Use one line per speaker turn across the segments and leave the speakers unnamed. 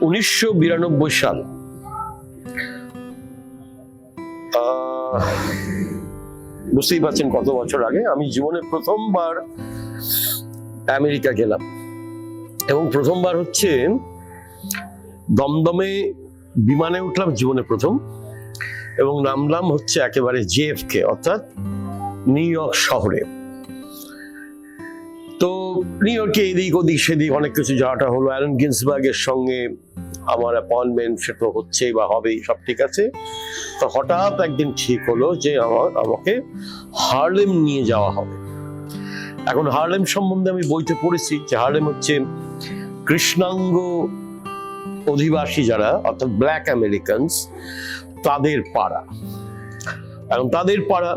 উনিশশো বিরানব্বই সাল। বুঝতেই পারছেন কত বছর আগে আমি জীবনে প্রথমবার আমেরিকা গেলাম। এবং প্রথমবার হচ্ছে দমদমে বিমানে উঠলাম, জীবনে প্রথম। এবং নামলাম হচ্ছে একেবারে জেএফকে অর্থাৎ নিউ ইয়র্ক শহরে। তো নিউ ইয়র্কে এদিক ওদিক সেদিক অনেক কিছু যাওয়াটা হলো। অ্যালেন গিন্সবার্গের সঙ্গে আমার অ্যাপয়েন্টমেন্ট সে তো হচ্ছেই বা হবেই, সব ঠিক আছে। তো হঠাৎ একদিন ঠিক হলো যে আমার, আমাকে হার্লেম নিয়ে যাওয়া হবে। এখন হার্লেম সম্বন্ধে আমি বইতে পড়েছি যে হার্লেম হচ্ছে কৃষ্ণাঙ্গ অধিবাসী যারা, অর্থাৎ ব্ল্যাক আমেরিকানস তাদের পাড়া। এখন তাদের পাড়া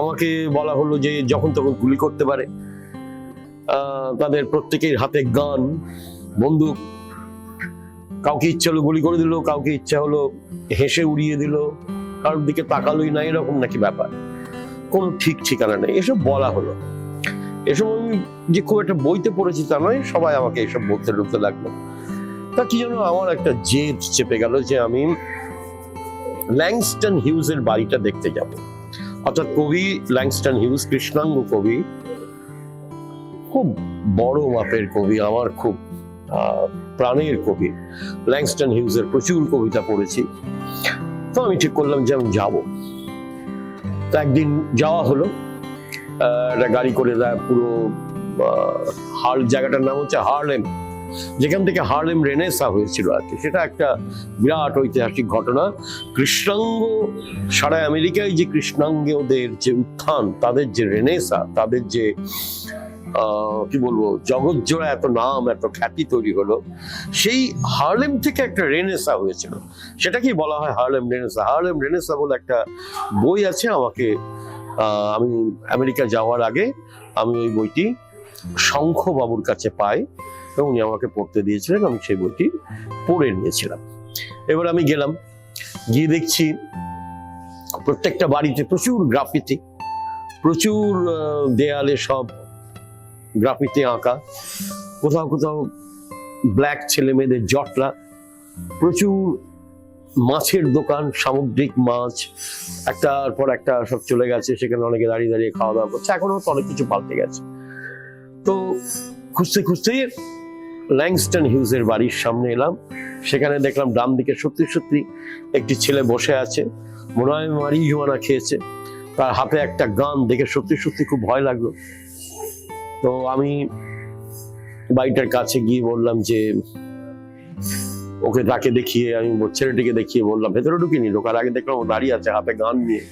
আমাকে বলা হলো যে যখন তখন গুলি করতে পারে। তাদের প্রত্যেকের হাতে গান, বন্দুক। কাউকে ইচ্ছা হলো গুলি করে দিল, কাউকে ইচ্ছা হলো হেসে উড়িয়ে দিল। কারোর দিকে তাকালোই না, এরকম নাকি ব্যাপার? কোনো ঠিক ঠিকানা নেই, এসব বলা হলো। এসব আমি যে খুব একটা বইতে পড়েছি তা নয়, সবাই আমাকে এসব বলতে ঢুকতে লাগল। তা কি যেন আমার একটা জেদ চেপে গেল যে আমি ল্যাংস্টন হিউজের বাড়িটা দেখতে যাব। অর্থাৎ কবি ল্যাংস্টন হিউজ কৃষ্ণাঙ্গ কবি খুব বড় মাপের কবি, আমার খুব প্রাণের কবি। ল্যাংস্টন হিউজের প্রচুর কবিতা পড়েছি। তো আমি ঠিক করলাম যে আমি যাব। তো একদিন যাওয়া হলো। একটা গাড়ি করে দেয় পুরো হার জায়গাটার নাম হচ্ছে হার্লেম। যেখান থেকে হার্লেম রেনেসা হয়েছিল আর কি। সেটা একটা বিরাট ঐতিহাসিক ঘটনা। কৃষ্ণাঙ্গ, সারা আমেরিকায় যে কৃষ্ণাঙ্গদের যে উত্থান, তাদের যে রেনেসা, তাদের যে কি বলব, জগৎ জোড়া এত নাম, এত খ্যাতি তৈরি হলো। সেই হার্লেম থেকে একটা রেনেসা হয়েছিল। সেটাকেই বলা হয় হার্লেম রেনেসা। হার্লেম রেনেসা বলে একটা বই আছে আমাকে আমি আমেরিকা যাওয়ার আগে আমি ওই বইটি শঙ্খ বাবুর কাছে পাই এবং উনি আমাকে পড়তে দিয়েছিলেন, আমি সেই বইটি পড়ে নিয়েছিলাম। এবার আমি গেলাম, গিয়ে দেখছি প্রত্যেকটা বাড়িতে প্রচুর গ্রাফিতি, প্রচুর দেয়ালে সব গ্রাফিতি আঁকা। কোথাও কোথাও ব্ল্যাক ছেলে মেয়েদের জটলা। প্রচুর মাছের দোকান, সামুদ্রিক মাছ। একটার পর একটা সব চলে গেছে, সেখানে অনেকে দাঁড়িয়ে দাঁড়িয়ে খাওয়া দাওয়া করছে। এখনও তো অনেক কিছু পাল্টে গেছে। তো খুঁজতে খুঁজতে ল্যাংস্টন হিউজের বাড়ির সামনে এলাম। সেখানে দেখলাম ডান দিকে সত্যি সত্যি একটি ছেলে বসে আছে। মনে হয় মারি খেয়েছে। তার হাতে একটা গান দেখে সত্যি সত্যি খুব ভয় লাগল। তো আমি বাড়িটার কাছে গিয়ে বললাম যে, ওকে তাকে দেখিয়ে, আমি ছেলেটিকে দেখিয়ে বললাম, ভেতরে ঢুকিনি, ঢোকার আগে দেখলাম ও দাঁড়িয়ে আছে হাতে গান নিয়ে।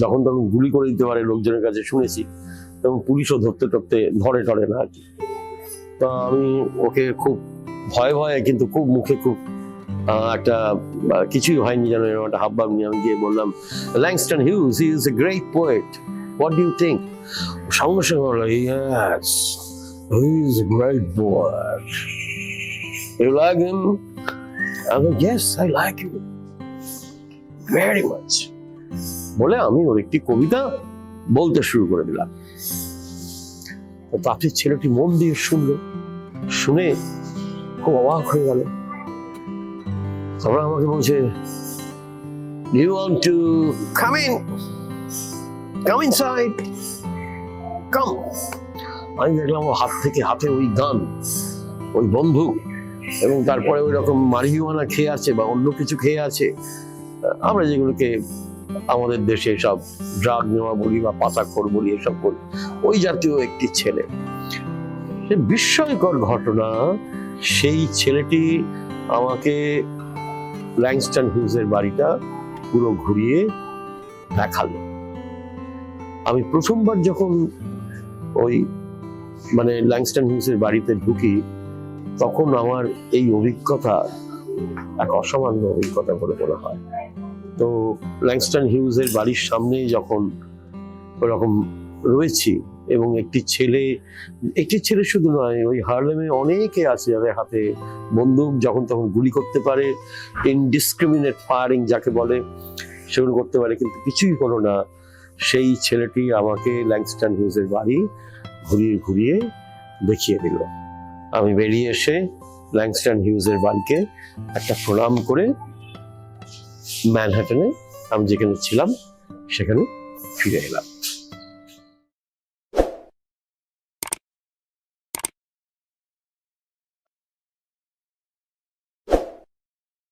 যখন তখন গুলি করে দিতে পারে লোকজনের কাছে শুনেছি এবং পুলিশও ধরতে ধরতে ধরে টরে না আর কি। তা আমি ওকে খুব ভয়ে ভয়ে, কিন্তু খুব মুখে খুব একটা কিছুই হয়নি যেন এরকম একটা হাবভাব নিয়ে আমি গিয়ে বললাম Langston Hughes he is a great poet what do you think সঙ্গে I like you very much বলে আমি ওর একটি কবিতা বলতে শুরু করে দিলাম। তাতে ছেলেটি মন দিয়ে শুনলো, শুনে খুব অবাক হয়ে গেল। তারপরে আমাকে বলছে you want to come in come inside come. আমি দেখলাম ওর হাত থেকে হাতে ওই গান, ওই বন্দুক এবং তারপরে ওই রকম মারিজুয়ানা খেয়ে আছে বা অন্য কিছু খেয়ে আছে। আমরা যেগুলোকে আমাদের দেশে সব ড্রাগ নেওয়া বলি বা পাচাখোর বলি, এসব বলি ওই জাতীয় একটি ছেলে। সে বিস্ময়কর ঘটনা, সেই ছেলেটি আমাকে ল্যাংস্টন হিউজের বাড়িটা পুরো ঘুরিয়ে দেখাল। আমি প্রথমবার যখন ওই মানে ল্যাংস্টন হিউজের বাড়িতে ঢুকি, তখন আমার এই অভিজ্ঞতা এক অসামান্য অভিজ্ঞতা বলে মনে হয়। তো ল্যাংস্টন হিউজের বাড়ির সামনে যখন ওরকম রয়েছি এবং একটি ছেলে একটি ছেলে শুধু নয়, ওই হার্লেমে অনেকে আছে যাদের হাতে বন্দুক যখন তখন গুলি করতে পারে ইনডিসক্রিমিনেট ফায়ারিং যাকে বলে, সেগুলো করতে পারে, কিন্তু কিছুই হলো না। সেই ছেলেটি আমাকে ল্যাংস্টন হিউজের বাড়ি ঘুরিয়ে ঘুরিয়ে দেখিয়ে দিল। আমি বেরিয়ে এসে ল্যাংস্টন হিউজের বাড়িকে একটা প্রণাম করে ম্যানহাটনে আমি যেখানে ছিলাম সেখানে ফিরে এলাম।